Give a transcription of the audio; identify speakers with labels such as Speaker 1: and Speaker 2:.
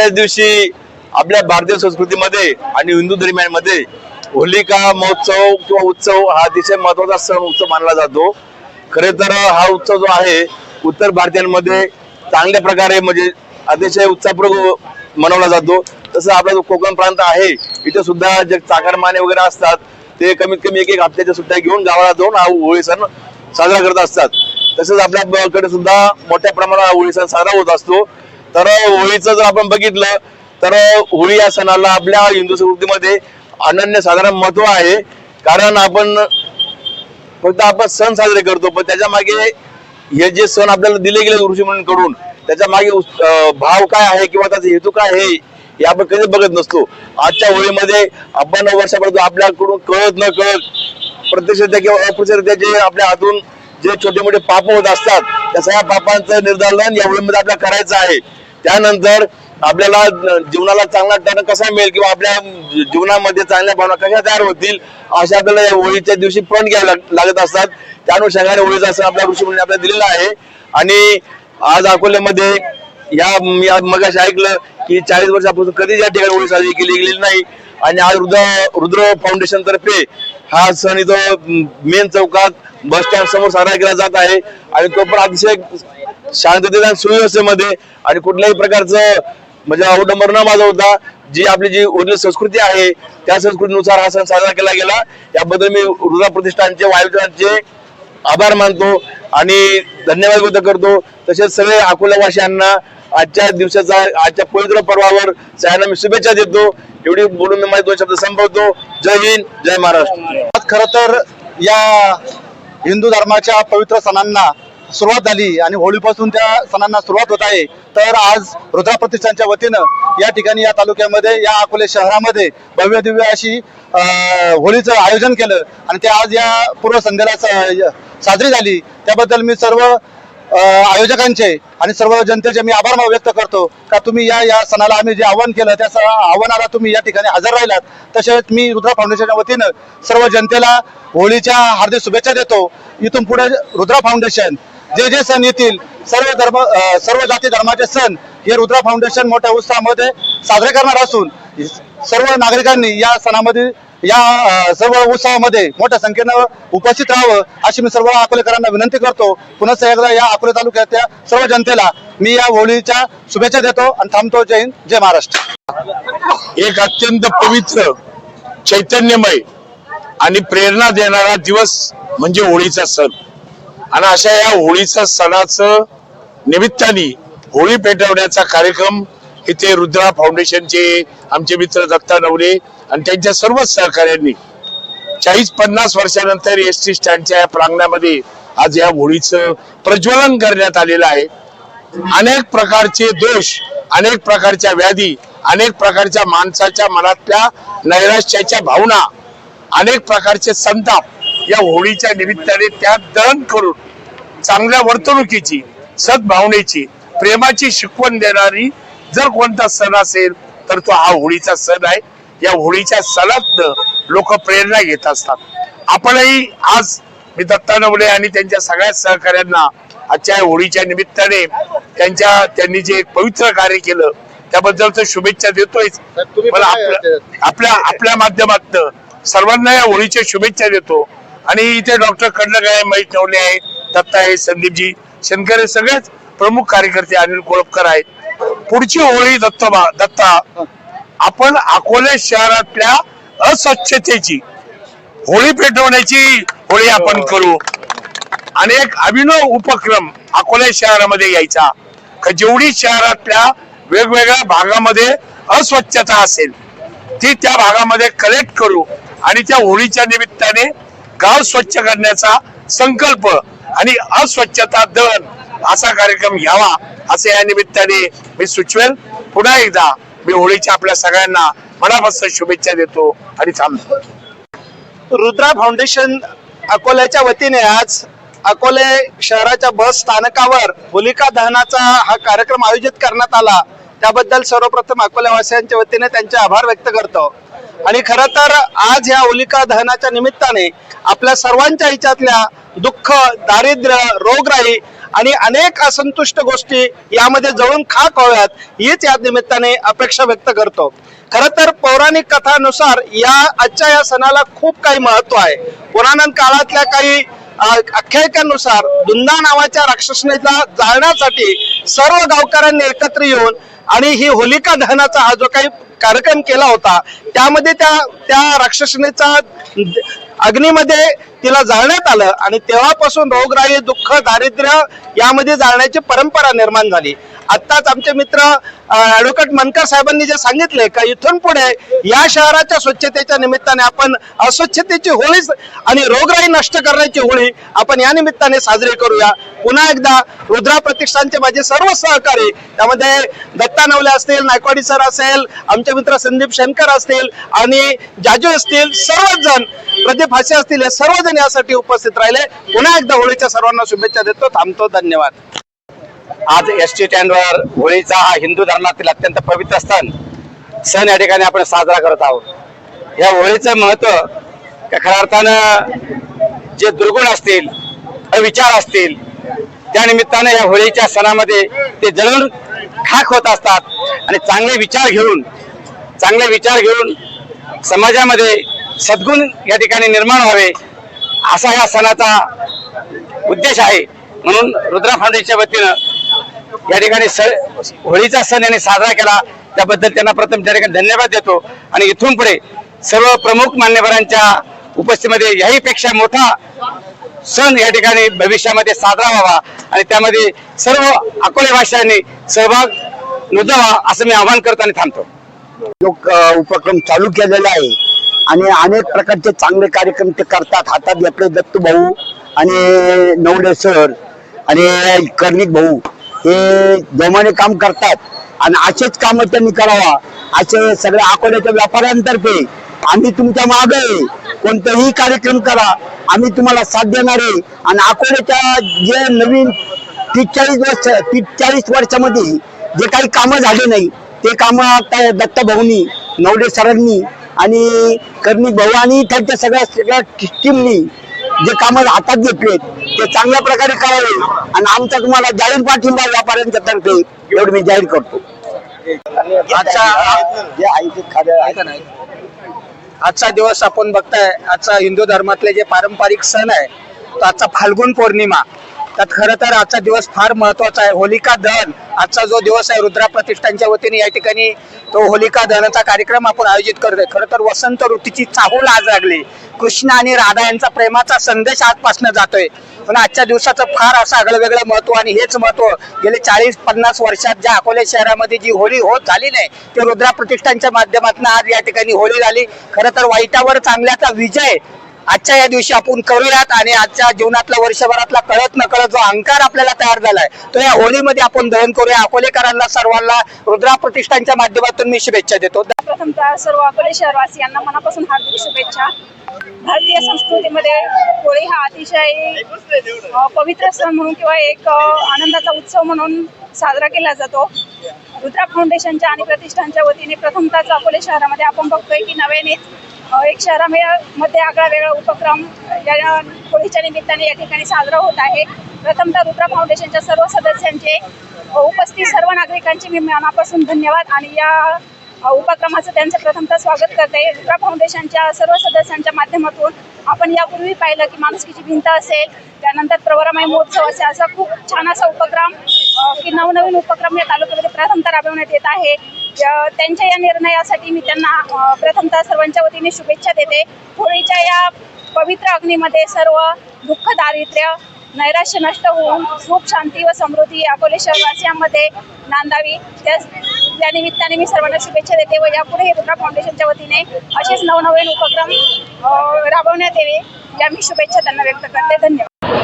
Speaker 1: त्याच दिवशी आपल्या भारतीय संस्कृतीमध्ये आणि हिंदू धर्मियांमध्ये होलिका महोत्सव किंवा उत्सव हा अतिशय महत्त्वाचा सण उत्सव मानला जातो. खरे तर हा उत्सव जो आहे उत्तर भारतीयांमध्ये चांगल्या प्रकारे म्हणजे अतिशय उत्साहपूर्वक मनवला जातो. तसं आपला जो कोकण प्रांत आहे इथे सुद्धा जे चाकरमाने वगैरे असतात ते कमीत कमी एक एक हप्त्याच्या सुट्ट्या घेऊन गावाला जाऊन हा होळी सण साजरा करत असतात. तसंच आपल्याकडे सुद्धा मोठ्या प्रमाणात होळी सण साजरा होत असतो. तर होळीचं जर आपण बघितलं तर होळी या सणाला आपल्या हिंदू संस्कृतीमध्ये अनन्य साधारण महत्त्व आहे. कारण आपण फक्त आपण सण साजरे करतो पण त्याच्यामागे हे जे सण आपल्याला दिले गेले ऋषी कडून त्याच्यामागे भाव काय आहे किंवा त्याचा हेतू काय आहे हे आपण कधीच बघत नसतो. आजच्या होळीमध्ये आपण वर्षापर्यंत आपल्याकडून कळत न कळत प्रत्यक्षरित्या किंवा अप्रत्यक्षरित्या जे आपल्या हातून जे छोटे मोठे पाप होत असतात त्या सगळ्या पापांचं निर्धारण या होळीमध्ये आपल्याला करायचं आहे. त्यानंतर आपल्याला जीवनाला चांगला टर्न कसा मिळेल किंवा आपल्या जीवनामध्ये चांगल्या भावना कशा तयार होतील अशा आपल्याला या होळीच्या दिवशी पण घ्यायला लागत असतात. त्या अनुषंगाने होळीचा सण आपल्या ऋषीमुनी आपल्याला दिलेला आहे. आणि आज अकोल्यामध्ये या मी आज मगाशी ऐकलं की चाळीस वर्षापासून कधीच या ठिकाणी होळी साजरी केली गेलेली नाही. आणि आज रुद्र रुद्र फाउंडेशन तर्फे हा सण इथं मेन चौकात बस स्टँड समोर साजरा केला जात आहे. आणि तो पण अतिशय शांततेत आणि सुव्यवस्थेमध्ये आणि कुठल्याही प्रकारचं म्हणजे अवडंबर न माजवता जी आपली जी ओरिजिनल संस्कृती आहे त्या संस्कृतीनुसार हा सण साजरा केला गेला. याबद्दल मी रुरा प्रतिष्ठानचे वायुजनांचे आभार मानतो आणि धन्यवाद व्यक्त करतो. तसेच सगळे अकोल्यावासियांना आजच्या दिवसाचा आजच्या पवित्र पर्वावर सगळ्यांना मी शुभेच्छा देतो. एवढी बोलून मी माझे दोन शब्द संपवतो. जय हिंद जय महाराष्ट्र.
Speaker 2: खरं खर तर या हिंदू धर्माच्या पवित्र सणांना सुरुवात झाली आणि होळीपासून त्या सणांना सुरुवात होत आहे. तर आज रुद्रा प्रतिष्ठानच्या वतीनं या ठिकाणी या तालुक्यामध्ये या अकोले शहरामध्ये भव्य दिव्य अशी होळीचं आयोजन केलं आणि ते आज या पूर्व संध्याला साजरी झाली. त्याबद्दल मी सर्व आयोजकांचे आणि सर्व जनतेचे मी आभार व्यक्त करतो. का तुम्ही या या सणाला आम्ही जे आव्हान केलं त्या स- आव्हानाला तुम्ही या ठिकाणी हजर राहिलात. तसेच मी रुद्रा फाउंडेशनच्या वतीनं सर्व जनतेला होळीच्या हार्दिक शुभेच्छा देतो. इथून पुढे रुद्रा फाउंडेशन जे जे सण येतील सर्व धर्म सर्व जाती धर्माचे सण हे रुद्रा फाउंडेशन मोठ्या उत्साहामध्ये साजरे करणार असून सर्व नागरिकांनी या सणामध्ये या सर्व उत्सवामध्ये मोठ्या संख्येनं उपस्थित राहावं अशी मी सर्व अकोलेकरांना विनंती करतो. पुन्हा एकदा या अकोले तालुक्यातल्या सर्व जनतेला मी या होळीच्या शुभेच्छा देतो आणि थांबतो. जय हिंद जय महाराष्ट्र.
Speaker 3: एक अत्यंत पवित्र चैतन्यमय आणि प्रेरणा देणारा दिवस म्हणजे होळीचा सण. आणि अशा या होळीचं सणाचं निमित्ताने होळी पेटवण्याचा कार्यक्रम इथे रुद्रा फाउंडेशनचे आमचे मित्र दत्ता नवले आणि त्यांच्या सर्वच सहकार्यांनी चाळीस पन्नास वर्षानंतर एस टी स्टँडच्या या प्रांगणामध्ये आज या होळीचं प्रज्वलन करण्यात आलेलं आहे. अनेक प्रकारचे दोष अनेक प्रकारच्या व्याधी अनेक प्रकारच्या माणसाच्या मनातल्या नैराश्याच्या भावना अनेक प्रकारचे संताप या होळीच्या निमित्ताने त्यात दहन करून चांगल्या वर्तणुकीची सद्भावनेची प्रेमाची शिकवण देणारी जर कोणता सण असेल तर तो हा होळीचा सण आहे. या होळीच्या सणात लोक प्रेरणा घेत असतात. आपणही आज मी दत्ता नवले आणि त्यांच्या सगळ्या सहकार्यांना आजच्या होळीच्या निमित्ताने त्यांच्या त्यांनी जे एक पवित्र कार्य केलं त्याबद्दल तर शुभेच्छा देतोय आपल्या आपल्या माध्यमातून सर्वांना या होळीच्या शुभेच्छा देतो. आणि इथे डॉक्टर खंडक आहे महेश नवले आहे दत्ता आहे संदीपजी शंकर सगळेच प्रमुख कार्यकर्ते अनिल कोळपकर आहेत. पुढची होळी दत्तबा दत्ता. आपण अकोले शहरातल्या अस्वच्छतेची होळी पेटवण्याची होळी आपण करू. आणि एक अभिनव उपक्रम अकोले शहरामध्ये यायचा. का जेवढी शहरातल्या वेगवेगळ्या भागामध्ये अस्वच्छता असेल ती त्या भागामध्ये कलेक्ट करू आणि त्या होळीच्या निमित्ताने गाव स्वच्छ करण्याचा संकल्प आणि अस्वच्छता दहन असा कार्यक्रम घ्यावा असे या निमित्ताने मी सुचवेल. पुन्हा एकदा मी होळीच्या आपल्या सगळ्यांना मनापासून शुभेच्छा देतो आणि थांबतो.
Speaker 2: रुद्रा फाउंडेशन अकोल्याच्या वतीने आज अकोले शहराच्या बस स्थानकावर होलिका दहनाचा हा कार्यक्रम आयोजित करण्यात आला. त्याबद्दल सर्वप्रथम अकोल्यावासियांच्या वतीने त्यांचे आभार व्यक्त करतो. आणि खरं तर आज या होलिका दहनाच्या निमित्ताने आपल्या सर्वांच्या हिच्यातल्या दुःख दारिद्र्य रोगराई
Speaker 4: आणि अनेक असंतुष्ट गोष्टी यामध्ये जळून खाक व्हाव्यात हीच या निमित्ताने अपेक्षा व्यक्त करतो. खर तर पौराणिक कथानुसार या आजच्या या सणाला खूप काही महत्त्व आहे. पुराण काळातल्या काही आख्यायिकांनुसार दुंदा नावाच्या राक्षसनेला जाळण्यासाठी सर्व गावकऱ्यांनी एकत्र येऊन आणि ही होलिका दहनाचा हा जो काही कार्यक्रम केला होता त्यामध्ये त्या त्या राक्षसनेचा अग्नीमध्ये तिला जाळण्यात आलं आणि तेव्हापासून रोगराई दुःख दारिद्र्य यामध्ये जाळण्याची परंपरा निर्माण झाली. आत्ताच आमचे मित्र ऍडव्होकेट मनकर साहेबांनी जे सांगितले का इथून पुढे या शहराच्या स्वच्छतेच्या निमित्ताने आपण अस्वच्छतेची होळी आणि रोगराई नष्ट करण्याची होळी आपण या निमित्ताने साजरी करूया. पुन्हा एकदा रुद्रा प्रतिष्ठानचे माझे सर्व सहकारी त्यामध्ये दत्ता नवले असतील नायकवाडी सर असेल आमचे मित्र संदीप शेनकर असतील आणि जाजू असतील सर्वच जण प्रदीप हास्य असतील हे सर्वजण यासाठी उपस्थित राहिले. पुन्हा एकदा होळीच्या सर्वांना शुभेच्छा देतो. थांबतो. धन्यवाद.
Speaker 5: आज एस टी स्टँडवर होळीचा हा हिंदू धर्मातील अत्यंत पवित्र सण सण या ठिकाणी आपण साजरा करत आहोत. या होळीचं महत्त्व खऱ्या अर्थानं जे दुर्गुण असतील विचार असतील त्या निमित्तानं या होळीच्या सणामध्ये ते जळून खाक होत असतात आणि चांगले विचार घेऊन चांगले विचार घेऊन समाजामध्ये सद्गुण या ठिकाणी निर्माण व्हावे असा या सणाचा उद्देश आहे. म्हणून रुद्रा फाउंडेशनच्या वतीनं या ठिकाणी स- होळीचा सण यांनी साजरा केला. त्याबद्दल त्यांना प्रथम त्या ठिकाणी धन्यवाद देतो. आणि इथून पुढे सर्व प्रमुख मान्यवरांच्या उपस्थितीमध्ये याहीपेक्षा मोठा सण या ठिकाणी भविष्यामध्ये साजरा व्हावा. आणि त्यामध्ये सर्व अकोले भाषांनी सहभाग नोंदवा असं मी आवाहन करतो आणि थांबतो.
Speaker 6: जो उपक्रम चालू केलेला आहे. आणि अनेक प्रकारचे चांगले कार्यक्रम ते करतात. हातात घेतले दत्तू भाऊ आणि नवले सर आणि कर्णिक भाऊ. हे जोमाने काम करतात. आणि असेच काम त्यांनी करावा. असे सगळ्या अकोल्याच्या व्यापाऱ्यांतर्फे आम्ही तुमच्या मागे आहे. कोणताही कार्यक्रम करा. आम्ही तुम्हाला साथ देणार आहे. आणि अकोल्याच्या जे नवीन तीस चाळीस वर्ष तीस चाळीस वर्षामध्ये जे काही कामं झाले नाही ते कामं आता दत्ता भाऊनी नवडे सरांनी आणि कर्णिक भाऊ आणि त्यांच्या सगळ्या सगळ्या टीमनी जे कामं हातात घेतलेत ते चांगल्या प्रकारे करावे. आणि आमचा तुम्हाला जाहीर पाठिंबा व्यापाऱ्यांच्या तर्फे एवढं मी जाहीर करतो.
Speaker 4: आजचा. आजचा दिवस आपण बघताय आजचा हिंदू धर्मातले जे पारंपरिक सण आहे तो आजचा फाल्गुन पौर्णिमा. त्यात खरं तर आजचा दिवस फार महत्त्वाचा आहे. होलिका दहन आजचा जो दिवस आहे रुद्रा प्रतिष्ठानच्या वतीने या ठिकाणी तो होलिका दहनाचा कार्यक्रम आपण आयोजित करतोय. खरं तर वसंत ऋतूची चाहूल आज लागली. कृष्ण आणि राधा यांचा प्रेमाचा संदेश आजपासून जातोय. पण आजच्या दिवसाचं फार असं आगळं वेगळं महत्त्व आणि हेच महत्त्व गेले चाळीस पन्नास वर्षात ज्या अकोले शहरामध्ये जी होळी होत झाली नाही ते रुद्रा प्रतिष्ठानच्या माध्यमातून आज या ठिकाणी होळी झाली. खरं तर वाईटावर चांगल्याचा विजय आजच्या या दिवशी आपण करूयात आणि आजच्या जीवनातला वर्षभरातला कळत न कळत जो अहंकार आपल्याला तयार झालाय तो या होळीमध्ये आपण दहन करूया. अकोलेकरांना सर्वांना रुद्रा प्रतिष्ठानच्या माध्यमातून मी शुभेच्छा देतो.
Speaker 7: प्रथमतः सर्व अकोले शहरवासियांना मनापासून हार्दिक शुभेच्छा. भारतीय संस्कृतीमध्ये होळी हा अतिशय पवित्र सण म्हणून किंवा एक आनंदाचा उत्सव म्हणून साजरा केला जातो. रुद्रा फाउंडेशनच्या आणि प्रतिष्ठानच्या वतीने प्रथमतःच अकोले शहरामध्ये आपण बघतोय की नव्यानेच एक शहरामध्ये आगळा वेगळा उपक्रम या होळीच्या निमित्ताने या ठिकाणी साजरा होत आहे. प्रथमतः रुद्रा फाउंडेशनच्या सर्व सदस्यांचे उपस्थित सर्व नागरिकांचे मी मनापासून धन्यवाद आणि या उपक्रमाचं त्यांचं प्रथमतः स्वागत करते. रुद्रा फाउंडेशनच्या सर्व सदस्यांच्या माध्यमातून आपण यापूर्वी पाहिलं की माणुसकीची भिंत असेल त्यानंतर प्रवरामाई महोत्सव असेल असा खूप छान असा उपक्रम की नवनवीन उपक्रम या तालुक्यामध्ये प्रथमतः राबवण्यात येत आहे. त्यांच्या या निर्णयासाठी मी त्यांना प्रथमतः सर्वांच्या वतीने शुभेच्छा देते. होळीच्या या पवित्र अग्नीमध्ये सर्व दुःख दारिद्र्य नैराश्य नष्ट होऊन सुख शांती व समृद्धी अकोले शहरवासियांमध्ये नांदावी. त्याच या निमित्ताने मी सर्वांना शुभेच्छा देते व यापुढे दुर्गा फाउंडेशनच्या वतीने असेच नवनवीन उपक्रम राबवण्यात यावे या मी शुभेच्छा त्यांना व्यक्त करते. धन्यवाद.